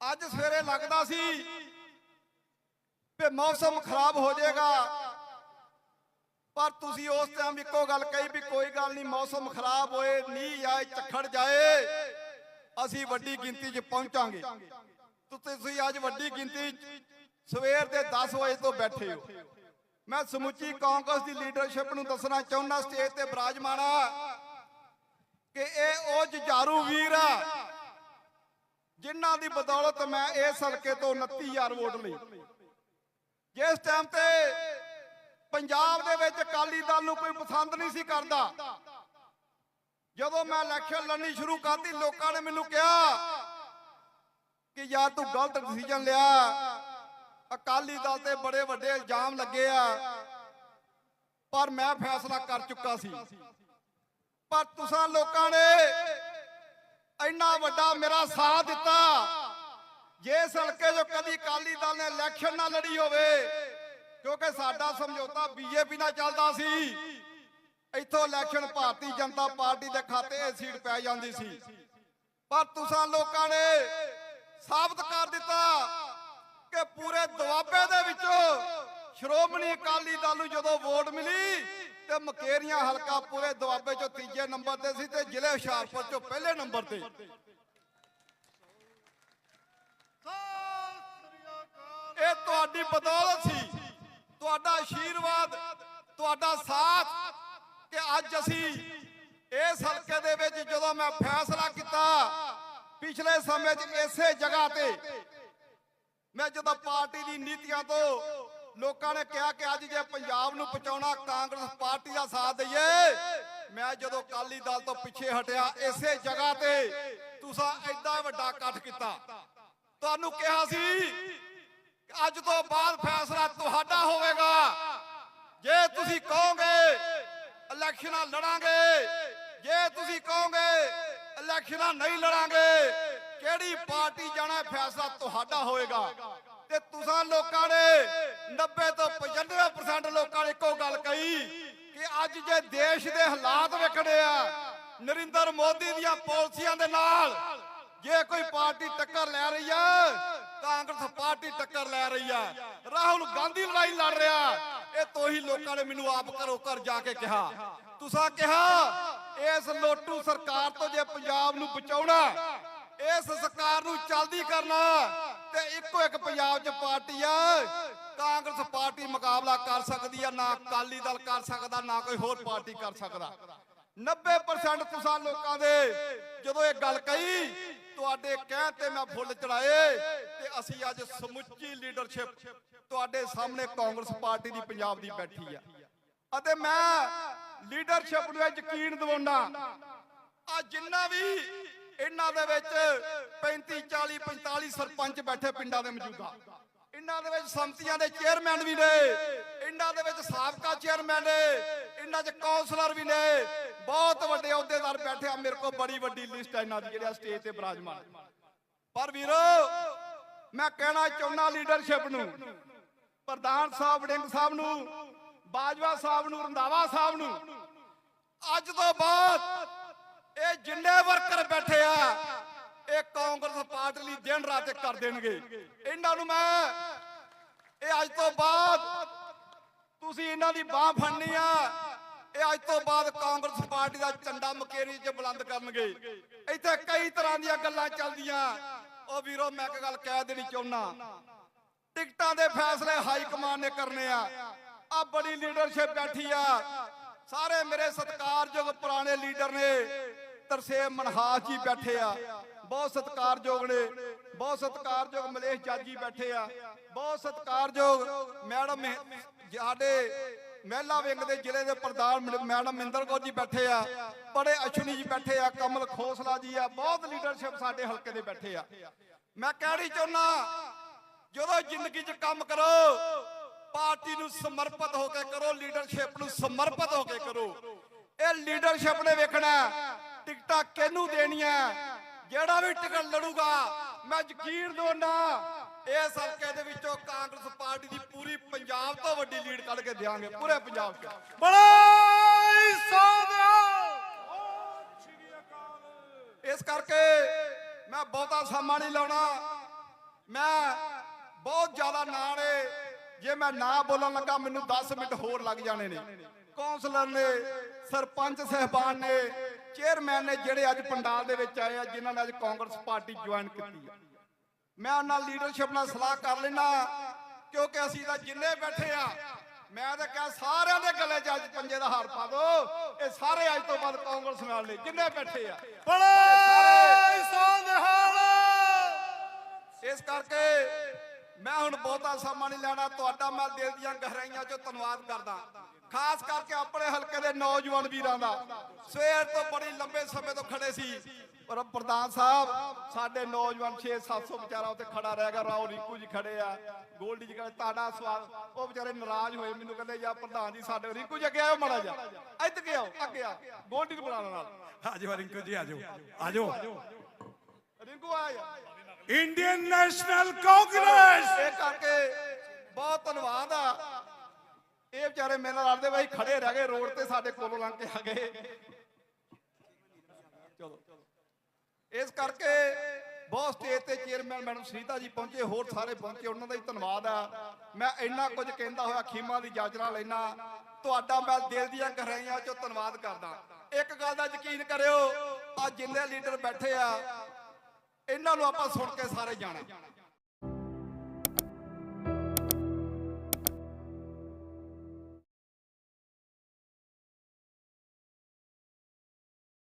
ਅੱਜ ਸਵੇਰੇ ਲੱਗਦਾ ਸੀ ਕਿ ਮੌਸਮ ਖਰਾਬ ਹੋ ਜਾਏਗਾ। ਪਰ ਤੁਸੀਂ ਉਸ ਟਾਈਮ ਇੱਕੋ ਗੱਲ ਕਹੀ ਵੀ ਕੋਈ ਗੱਲ ਨਹੀਂ, ਮੌਸਮ ਖਰਾਬ ਹੋਏ ਨੀ ਆਏ, ਝੱਖੜ ਜਾਏ, ਅਸੀਂ ਵੱਡੀ ਗਿਣਤੀ 'ਚ ਪਹੁੰਚਾਂਗੇ। ਤੁਸੀਂ ਅੱਜ ਵੱਡੀ ਗਿਣਤੀ ਸਵੇਰ ਦੇ 10 ਵਜੇ ਤੋਂ ਬੈਠੇ ਹੋ। ਮੈਂ ਸਮੁੱਚੀ ਕਾਂਗਰਸ ਦੀ ਲੀਡਰਸ਼ਿਪ ਨੂੰ ਦੱਸਣਾ ਚਾਹੁੰਦਾ ਸਟੇਜ ਤੇ ਬਰਾਜਮਾਨਾ ਕਿ ਇਹ ਉਹ ਜੁਝਾਰੂ ਵੀਰ ਆ ਜਿਨ੍ਹਾਂ ਦੀ ਬਦੌਲਤ ਮੈਂ ਇਸ ਹਲਕੇ ਤੋਂ 29000 ਵੋਟ ਲਈ। ਜਿਸ ਟਾਈਮ ਤੇ ਪੰਜਾਬ ਦੇ ਵਿੱਚ ਅਕਾਲੀ ਦਲ ਨੂੰ ਕੋਈ ਪਸੰਦ ਨਹੀਂ ਸੀ ਕਰਦਾ, ਜਦੋਂ ਮੈਂ ਇਲੈਕਸ਼ਨ ਲੜਨੀ ਸ਼ੁਰੂ ਕਰਤੀ, ਲੋਕਾਂ ਨੇ ਮੈਨੂੰ ਕਿਹਾ ਕਿ ਯਾਰ ਤੂੰ ਗਲਤ ਡਿਸੀਜਨ ਲਿਆ। ਅਕਾਲੀ ਦਲ ਤੇ ਬੜੇ ਵੱਡੇ ਇਲਜ਼ਾਮ ਲੱਗੇ ਆ। ਪਰ ਮੈਂ ਫੈਸਲਾ ਕਰ ਚੁੱਕਾ ਸੀ। ਪਰ ਤੁਸੀਂ ਲੋਕਾਂ ਨੇ ਇੰਨਾ ਵੱਡਾ ਮੇਰਾ ਸਾਥ ਦਿੱਤਾ। ਜੇ ਹਲਕੇ 'ਚੋਂ ਕਦੀ ਅਕਾਲੀ ਦਲ ਨੇ ਇਲੈਕਸ਼ਨ ਨਾ ਲੜੀ ਹੋਵੇ, ਕਿਉਂਕਿ ਸਾਡਾ ਸਮਝੌਤਾ ਬੀਜੇਪੀ ਨਾਲ ਚੱਲਦਾ ਸੀ, ਇੱਥੋਂ ਇਲੈਕਸ਼ਨ ਭਾਰਤੀ ਜਨਤਾ ਪਾਰਟੀ ਦੇ ਖਾਤੇ ਸੀਟ ਪੈ ਜਾਂਦੀ ਸੀ। ਪਰ ਤੁਸੀਂ ਲੋਕਾਂ ਨੇ ਸਾਬਤ ਕਰ ਦਿੱਤਾ ਕਿ ਪੂਰੇ ਦੁਆਬੇ ਦੇ ਵਿੱਚੋਂ ਸ਼੍ਰੋਮਣੀ ਅਕਾਲੀ ਦਲ ਨੂੰ ਜਦੋਂ ਵੋਟ ਮਿਲੀ ਤੇ ਮਕੇਰੀਆਂ ਹਲਕਾ ਪੂਰੇ ਦੁਆਬੇ 'ਚੋਂ ਤੀਜੇ ਨੰਬਰ ਤੇ ਸੀ ਤੇ ਜ਼ਿਲ੍ਹੇ ਹੁਸ਼ਿਆਰਪੁਰ 'ਚੋਂ ਪਹਿਲੇ ਨੰਬਰ ਤੇ। ਇਹ ਤੁਹਾਡੀ ਬਦੌਲਤ ਸੀ। ਤੁਹਾਡਾ ਆਸ਼ੀਰਵਾਦ ਤੁਹਾਡਾ ਸਾਥ ਕਿ ਅੱਜ ਅਸੀਂ ਇਸ ਹਲਕੇ ਦੇ ਵਿੱਚ ਜਦੋਂ ਮੈਂ ਫੈਸਲਾ ਕੀਤਾ ਪਿਛਲੇ ਸਮੇਂ 'ਚ ਇਸੇ ਜਗ੍ਹਾ ਤੇ ਮੈਂ ਜਦੋਂ ਪਾਰਟੀ ਦੀ ਨੀਤੀਆਂ ਤੋਂ ਲੋਕਾਂ ਨੇ ਕਿਹਾ ਕਿ ਅੱਜ ਜੇ ਪੰਜਾਬ ਨੂੰ ਬਚਾਉਣਾ ਕਾਂਗਰਸ ਪਾਰਟੀ ਦਾ ਸਾਥ ਦਈਏ। ਮੈਂ ਜਦੋਂ ਅਕਾਲੀ ਦਲ ਤੋਂ ਪਿੱਛੇ ਹਟਿਆ, ਇਸੇ ਜਗ੍ਹਾ ਤੇ ਤੁਸੀਂ ਐਡਾ ਵੱਡਾ ਇਕੱਠ ਕੀਤਾ। ਤੁਹਾਨੂੰ ਕਿਹਾ ਸੀ, ਅੱਜ ਤੋਂ ਬਾਅਦ ਫੈਸਲਾ ਤੁਹਾਡਾ ਹੋਵੇਗਾ। ਜੇ ਤੁਸੀਂ ਕਹੋਗੇ, ਇਲੈਕਸ਼ਨਾਂ ਲੜਾਂਗੇ। ਜੇ ਤੁਸੀਂ ਕਹੋਗੇ, ਇਲੈਕਸ਼ਨਾਂ ਨਹੀਂ ਲੜਾਂਗੇ, ਕਿਹੜੀ ਪਾਰਟੀ ਜਾਣਾ ਫੈਸਲਾ ਤੁਹਾਡਾ ਹੋਏਗਾ ਤੇ ਤੁਸੀਂ ਲੋਕਾਂ ਨੇ 90 ਤੋਂ 95% ਲੋਕਾਂ ਨੇ ਇੱਕੋ ਗੱਲ ਕਹੀ ਕਿ ਅੱਜ ਜੇ ਦੇਸ਼ ਦੇ ਹਾਲਾਤ ਵੇਖਣੇ ਆ, ਨਰਿੰਦਰ ਮੋਦੀ ਦੀਆਂ ਪਾਲਿਸੀਆਂ ਦੇ ਨਾਲ ਜੇ ਕੋਈ ਪਾਰਟੀ ਟੱਕਰ ਲੈ ਰਹੀ ਆ, ਕਾਂਗਰਸ ਪਾਰਟੀ ਟੱਕਰ ਲੈ ਰਹੀ ਆ। ਰਾਹੁਲ ਗਾਂਧੀ ਲੜਾਈ ਲੜ ਰਿਹਾ, ਇਹ ਤੋਂ ਹੀ ਲੋਕਾਂ ਨੇ ਮੈਨੂੰ ਆਪ ਘਰੋਂ ਘਰ ਜਾ ਕੇ ਕਿਹਾ। ਤੁਸੀਂ ਕਿਹਾ, ਇਸ ਲੋਟੂ ਸਰਕਾਰ ਤੋਂ ਜੇ ਪੰਜਾਬ ਨੂੰ ਬਚਾਉਣਾ, ਇਸ ਸਰਕਾਰ ਨੂੰ ਚਲਦੀ ਕਰਨਾ ਤੇ ਇੱਕੋ ਇੱਕ ਪੰਜਾਬ 'ਚ ਪਾਰਟੀ ਆ। ਕਾਂਗਰਸ ਪਾਰਟੀ ਮੁਕਾਬਲਾ ਕਰ ਸਕਦੀ ਆ, ਨਾ ਅਕਾਲੀ ਦਲ ਕਰ ਸਕਦਾ, ਨਾ ਕੋਈ ਹੋਰ ਪਾਰਟੀ ਕਰ ਸਕਦਾ। 90% ਤੁਸੀਂ ਲੋਕਾਂ ਦੇ, ਜਦੋਂ ਇਹ ਗੱਲ ਕਹੀ, ਤੁਹਾਡੇ ਕਹਿਣ ਤੇ ਮੈਂ ਫੁੱਲ ਚੜਾਏ ਤੇ ਅਸੀਂ ਅੱਜ ਸਮੁੱਚੀ ਲੀਡਰਸ਼ਿਪ ਤੁਹਾਡੇ ਸਾਹਮਣੇ ਕਾਂਗਰਸ ਪਾਰਟੀ ਦੀ ਪੰਜਾਬ ਦੀ ਬੈਠੀ ਆ। ਅਤੇ ਮੈਂ ਲੀਡਰਸ਼ਿਪ ਨੂੰ ਇਹ ਯਕੀਨ ਦਿਵਾਉਣਾ ਆ ਜਿੰਨਾ ਵੀ ਇਹਨਾਂ ਦੇ ਵਿੱਚ 35 40 45 ਸਰਪੰਚ ਬੈਠੇ ਪਿੰਡਾਂ ਦੇ ਮੌਜੂਦਾ। ਇਹਨਾਂ ਦੇ ਵਿੱਚ ਸੰਮਤੀਆਂ ਦੇ ਚੇਅਰਮੈਨ ਵੀ ਨੇ। ਇਹਨਾਂ ਦੇ ਵਿੱਚ ਸਾਬਕਾ ਚੇਅਰਮੈਨ ਨੇ। ਇਹਨਾਂ 'ਚ ਕਾਉਂਸਲਰ ਵੀ ਨੇ। ਬਹੁਤ ਵੱਡੇ ਅਹੁਦੇਦਾਰ ਬੈਠੇ ਆ। ਮੇਰੇ ਕੋਲ ਬੜੀ ਵੱਡੀ ਲਿਸਟ ਹੈ ਇਹਨਾਂ ਦੀ, ਜਿਹੜੇ ਸਟੇਜ ਤੇ ਬਿਰਾਜਮਾਨ ਪਰ ਵੀਰੋ, ਮੈਂ ਕਹਿਣਾ ਚਾਹੁੰਦਾ ਲੀਡਰਸ਼ਿਪ ਨੂੰ, ਪ੍ਰਧਾਨ ਸਾਹਿਬ, ਵੜਿੰਗ ਸਾਹਿਬ ਨੂੰ, ਬਾਜਵਾ ਸਾਹਿਬ ਨੂੰ, ਰੰਧਾਵਾ ਸਾਹਿਬ ਨੂੰ, ਅੱਜ ਤੋਂ ਬਾਅਦ ਇਹ ਜਿੰਨੇ ਵਰਕਰ ਬੈਠੇ ਆ, ਇਹ ਕਾਂਗਰਸ ਪਾਰਟੀ ਲਈ ਦਿਨ ਰਾਤ ਇੱਕ ਕਰ ਦੇਣਗੇ। ਇਹਨਾਂ ਨੂੰ ਮੈਂ, ਇਹ ਅੱਜ ਤੋਂ ਬਾਅਦ ਤੁਸੀਂ ਇਹਨਾਂ ਦੀ ਬਾਹ ਫੜਨੀ ਆ, ਇਹ ਅੱਜ ਤੋਂ ਬਾਅਦ ਕਾਂਗਰਸ ਪਾਰਟੀ ਦਾ ਝੰਡਾ ਮਕੇਰੀ 'ਚ ਬੁਲੰਦ ਕਰਨਗੇ। ਇੱਥੇ ਕਈ ਤਰ੍ਹਾਂ ਦੀਆਂ ਗੱਲਾਂ ਚੱਲਦੀਆਂ। ਉਹ ਵੀਰੋ, ਮੈਂ ਇੱਕ ਗੱਲ ਕਹਿ ਦੇਣੀ ਚਾਹੁੰਨਾ। ਟਿਕਟਾਂ ਦੇ ਫੈਸਲੇ ਹਾਈ ਕਮਾਂਡ ਨੇ ਕਰਨੇ ਆ। ਆ ਬੜੀ ਲੀਡਰਸ਼ਿਪ ਬੈਠੀ ਆ। ਸਾਰੇ ਮੇਰੇ ਸਤਿਕਾਰਯੋਗ ਪੁਰਾਣੇ ਲੀਡਰ ਨੇ। ਤਰਸੇਮ ਮਨਹਾਸ ਜੀ ਬੈਠੇ ਆ। ਬਹੁਤ ਸਤਿਕਾਰਯੋਗ ਨੇ। ਬਹੁਤ ਸਤਿਕਾਰਯੋਗ ਮਲੇਸ਼ ਜਾਜੀ ਬੈਠੇ ਆ। ਬਹੁਤ ਸਤਿਕਾਰਯੋਗ ਮੈਡਮ ਸਾਡੇ ਮਹਿਲਾ ਵਿੰਗ ਦੇ ਜ਼ਿਲ੍ਹੇ ਦੇ ਪ੍ਰਧਾਨ ਮੈਡਮ ਮਿੰਦਰ ਕੌਰ ਜੀ ਬੈਠੇ ਆ। ਬੜੇ ਅਸ਼ਵਨੀ ਜੀ ਬੈਠੇ ਆ। ਕਮਲ ਖੋਸਲਾ ਜੀ ਆ। ਬਹੁਤ ਲੀਡਰਸ਼ਿਪ ਸਾਡੇ ਹਲਕੇ ਦੇ ਬੈਠੇ ਆ। ਮੈਂ ਕਹਿਣੀ ਚਾਹੁੰਦਾ ਜਦੋਂ ਜ਼ਿੰਦਗੀ 'ਚ ਕੰਮ ਕਰੋ, ਪਾਰਟੀ ਨੂੰ ਸਮਰਪਿਤ ਹੋ ਕੇ ਕਰੋ ਲੀਡਰਸ਼ਿਪ ਨੂੰ ਸਮਰਪਿਤ ਹੋ ਕੇ ਕਰੋ। ਇਹ ਲੀਡਰਸ਼ਿਪ ਨੇ ਵੇਖਣਾ ਟਿਕਟਾਂ ਕਿਹਨੂੰ ਦੇਣੀਆਂ? ਜਿਹੜਾ ਵੀ ਟਿਕਟ ਲੜੂਗਾ, ਮੈਂ ਯਕੀਨ ਦਿਵਾਉਣਾ ਇਸ ਹਲਕੇ ਦੇ ਵਿੱਚੋਂ ਕਾਂਗਰਸ ਪਾਰਟੀ ਦੀ ਪੂਰੀ ਪੰਜਾਬ ਤੋਂ ਵੱਡੀ ਲੀਡ ਕੱਢ ਕੇ ਦੇਵਾਂਗੇ ਪੂਰੇ ਪੰਜਾਬ 'ਚ ਬੜਾਈ ਸੋਦਿਓ ਇਸ ਕਰਕੇ ਮੈਂ ਬਹੁਤਾ ਸਮਾਂ ਨਹੀਂ ਲਾਉਣਾ। ਮੈਂ ਬਹੁਤ ਜ਼ਿਆਦਾ ਨਾਂ ਨੇ ਜੇ ਮੈਂ ਨਾ ਬੋਲਣ ਲੱਗਾ, ਮੈਨੂੰ 10 ਮਿੰਟ ਹੋਰ ਲੱਗ ਜਾਣੇ ਨੇ। ਕੌਂਸਲਰ ਨੇ, ਸਰਪੰਚ ਸਹਿਬਾਨ ਨੇ ਚੇਅਰਮੈਨ ਨੇ ਜਿਹੜੇ ਅੱਜ ਪੰਡਾਲ ਦੇ ਵਿੱਚ ਆਏ ਆ ਜਿਨ੍ਹਾਂ ਨੇ ਅੱਜ ਕਾਂਗਰਸ ਪਾਰਟੀ ਜੁਆਇਨ ਕੀਤੀ ਆ। ਮੈਂ ਉਹਨਾਂ ਨਾਲ ਲੀਡਰਸ਼ਿਪ ਨਾਲ ਸਲਾਹ ਕਰ ਲੈਣਾ ਕਿਉਂਕਿ ਅਸੀਂ ਤਾਂ ਜਿੰਨੇ ਬੈਠੇ ਆ ਮੈਂ ਤਾਂ ਕਿਹਾ ਸਾਰਿਆਂ ਦੇ ਗਲੇ 'ਚ ਅੱਜ ਪੰਜੇ ਦਾ ਹਾਰ ਪਾ ਦਿਓ ਇਹ ਸਾਰੇ ਅੱਜ ਤੋਂ ਬਾਅਦ ਕਾਂਗਰਸ ਨਾਲ ਨੇ ਜਿੰਨੇ ਬੈਠੇ ਆ। ਬੜੇ ਸੋਨਹਾਲ ਇਸ ਕਰਕੇ ਮੈਂ ਹੁਣ ਬਹੁਤਾ ਸਮਾਂ ਨਹੀਂ ਲੈਣਾ ਤੁਹਾਡਾ ਮੈਂ ਦਿਲ ਦੀਆਂ ਗਹਿਰਾਈਆਂ 'ਚੋਂ ਧੰਨਵਾਦ ਕਰਦਾ। ਖਾਸ ਕਰਕੇ ਆਪਣੇ ਹਲਕੇ ਦੇ ਨੌਜਵਾਨ ਵੀਰਾਂ ਦਾ। ਸਵੇਰ ਤੋਂ ਬੜੀ ਲੰਬੇ ਸਮੇਂ ਤੋਂ ਖੜੇ ਸੀ। ਪਰ ਪ੍ਰਧਾਨ ਸਾਹਿਬ ਸਾਡੇ ਨੌਜਵਾਨ 6-700 ਵਿਚਾਰਾ ਉੱਤੇ ਖੜਾ ਰਹਿ ਗਿਆ। ਰਾਓ ਰਿੰਕੂ ਜੀ ਖੜੇ ਆ। ਗੋਲਡੀ ਜੀ ਕਹਿੰਦੇ ਤੁਹਾਡਾ ਸਵਾਲ ਉਹ ਵਿਚਾਰੇ ਨਾਰਾਜ਼ ਹੋਏ। ਮੈਨੂੰ ਕਹਿੰਦੇ ਯਾ ਪ੍ਰਧਾਨ ਜੀ ਸਾਡੇ ਰਿੰਕੂ ਜੀ ਅੱਗੇ ਆਓ ਮਾੜਾ ਜਾ ਇੱਥੇ ਆਓ ਅੱਗੇ ਆ। ਗੋਲਡੀ ਨੂੰ ਬੁਲਾਉਣ ਨਾਲ। ਆਜੋ ਰਿੰਕੂ ਜੀ ਆਜੋ। ਆਜੋ। ਰਿੰਕੂ ਆ। ਜਾ ਇੰਡੀਅਨ ਨੈਸ਼ਨਲ ਕਾਂਗਰਸ! ਇਹ ਕਰਕੇ ਬਹੁਤ ਧੰਨਵਾਦ ਆ। ਇਹ ਵਿਚਾਰੇ ਮੇਰੇ ਨਾਲ ਲੜਦੇ ਬਾਈ ਖੜੇ ਰਹਿ ਗਏ, ਰੋਡ ਤੇ ਸਾਡੇ ਕੋਲੋਂ ਲੰਘ ਕੇ ਆ ਗਏ। ਚਲੋ। ਇਸ ਕਰਕੇ ਬਹੁਤ ਸਟੇਜ ਤੇ ਚੇਅਰਮੈਨ ਮੈਡਮ ਸੁਨੀਤਾ ਜੀ ਪਹੁੰਚੇ, ਹੋਰ ਸਾਰੇ ਪਹੁੰਚੇ, ਉਹਨਾਂ ਦਾ ਹੀ ਧੰਨਵਾਦ ਆ। ਮੈਂ ਇੰਨਾ ਕੁਝ ਕਹਿੰਦਾ ਹੋਇਆ, ਖੀਮਾ ਦੀ ਜਾਚਨਾ ਲੈਣਾ ਤੁਹਾਡਾ ਮੈਂ ਦਿਲ ਦੀਆਂ ਗਹਿਰਾਈਆਂ ਚੋਂ ਧੰਨਵਾਦ ਕਰਦਾ। ਇੱਕ ਗੱਲ ਦਾ ਯਕੀਨ ਕਰਿਓ, ਆ ਜਿੰਨੇ ਲੀਡਰ ਬੈਠੇ ਆ, ਇਹਨਾਂ ਨੂੰ ਆਪਾਂ ਸੁਣ ਕੇ ਸਾਰੇ ਜਾਣਾ।